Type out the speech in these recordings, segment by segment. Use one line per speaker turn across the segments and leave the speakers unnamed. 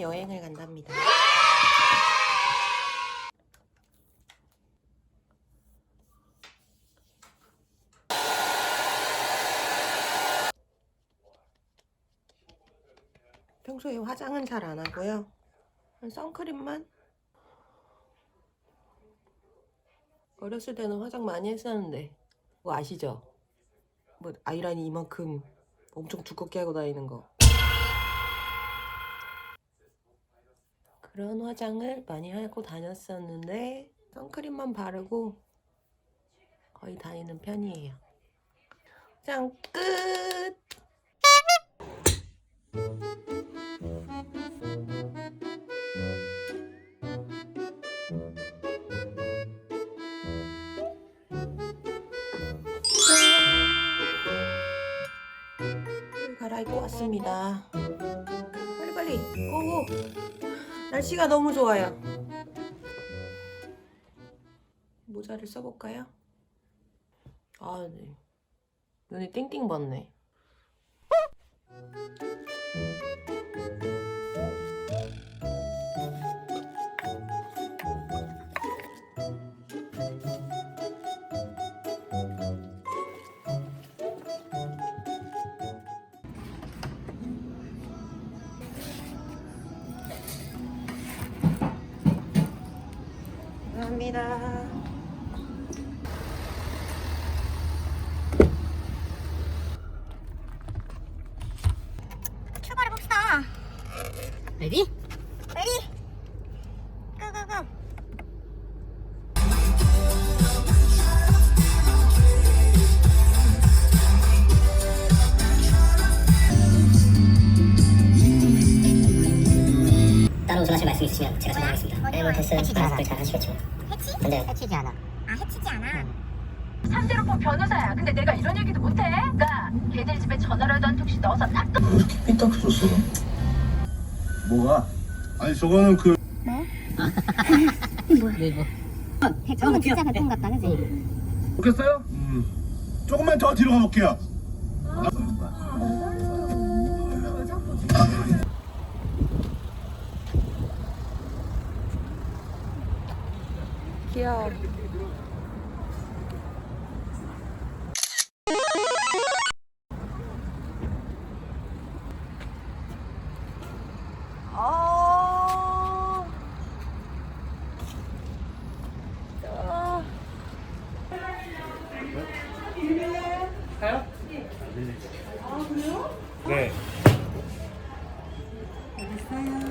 여행을 간답니다. 평소에 화장은 잘 안 하고요. 선크림만? 어렸을 때는 화장 많이 했었는데 그거 아시죠? 뭐 아이라인 이만큼 엄청 두껍게 하고 다니는 거 그런 화장을 많이 하고 다녔었는데 선크림만 바르고 거의 다니는 편이에요. 화장 끝! 갈아입고 왔습니다. 빨리빨리 고고! 날씨가 너무 좋아요. 모자를 써볼까요? 아, 네. 눈이 띵띵 봤네. 감사합니다.
출발해 봅시다.
레디?
레디. 고고고.
따로 전하실 말씀 있으시면 제가 전화하겠습니다. 네, 뭐 테스트. 잘 하시겠죠.
해치?
근데
해치지 않아. 아 해치지 않아.
상대로법 변호사야. 근데 내가 이런 얘기도 못해. 그러니까 걔들 집에 전화라도 한 통씩 넣어서 딱
삐딱해졌어. 뭐가? 아니 저거는 그
네이버.
저는 진짜 배통 같다, 그지?
좋겠어요? 음. 조금만 더 뒤로 가볼게요.
귀여워. 어. 아.
네.
어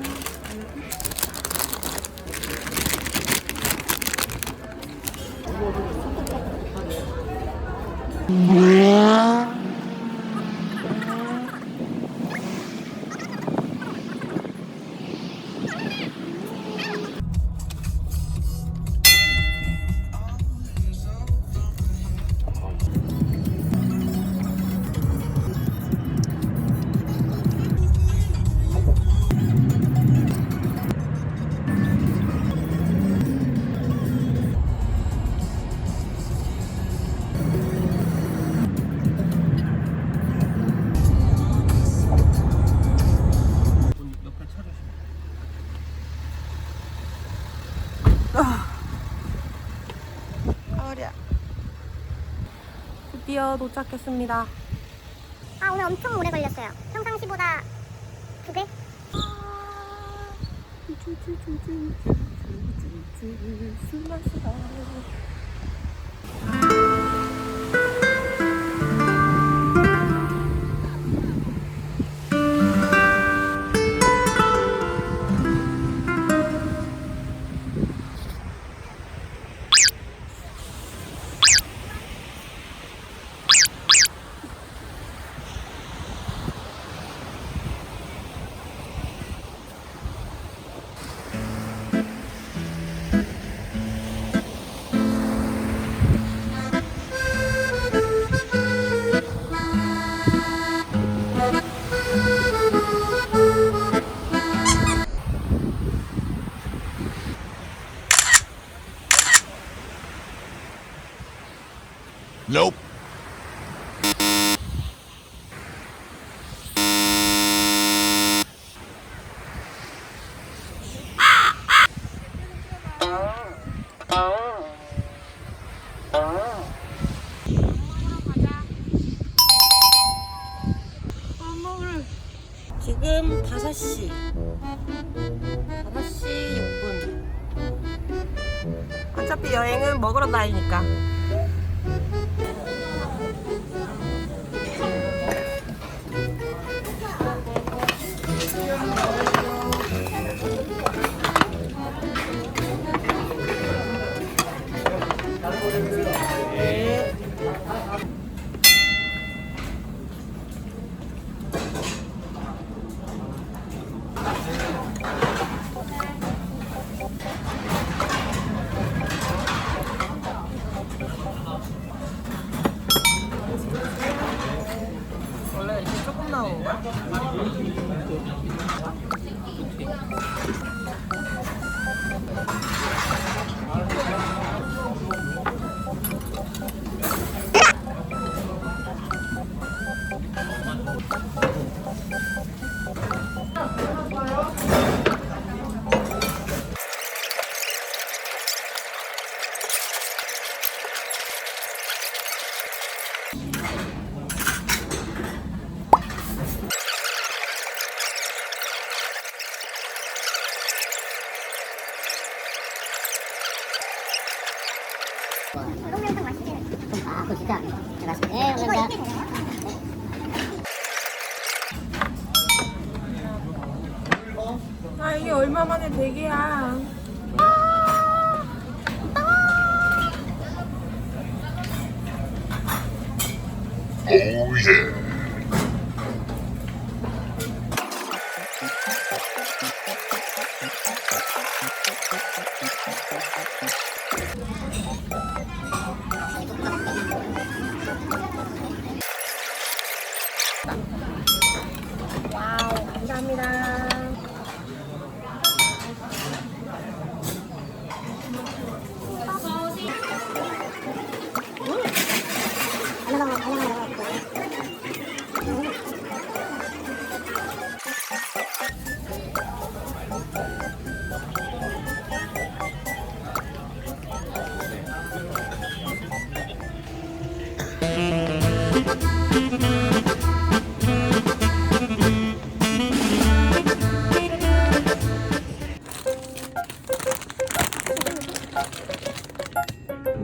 려. 드디어 도착했습니다.
아 오늘 엄청 오래 걸렸어요. 평상시보다 두 배?
Nope.
지금 5시. 5시 5시 6분. 어차피 여행은 먹으러 다니니까 대게야. 와우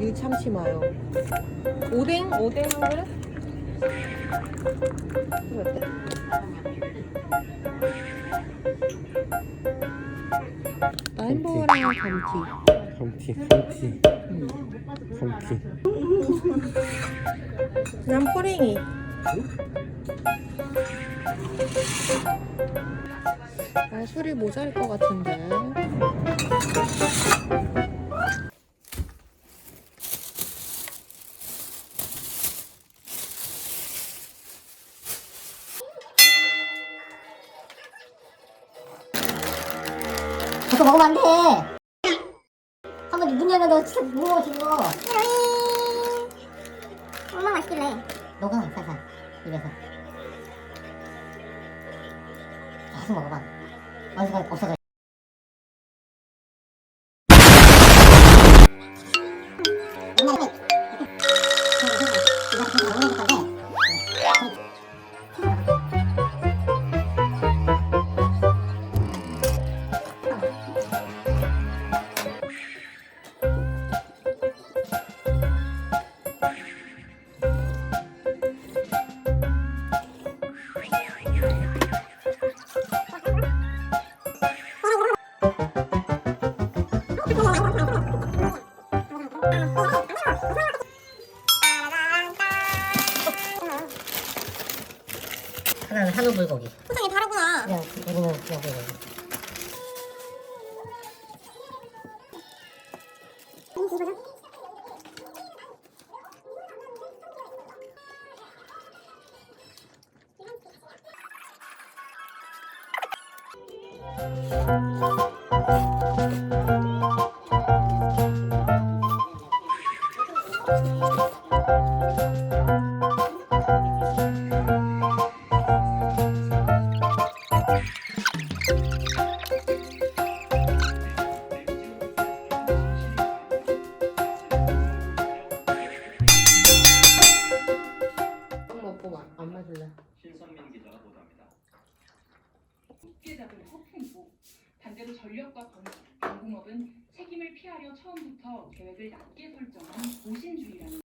밀참치 마요. 오뎅? 오뎅 한 그릇? 나 햄버거랑 감튀.
감튀 감튀. 감튀.
그냥 포랭이. 아 술이 모자랄 것 같은데
그거 먹으면 안 돼. 한번 문 열면 너 진짜 무거워 지금.
띠로잉 얼마나 맛있길래
녹아 살살 입에서. 계속 먹어봐. 어디가 없어져.
lima.
그래도 전력과
방, 공업은 책임을 피하려 처음부터 계획을 낮게 설정한 보신주의라는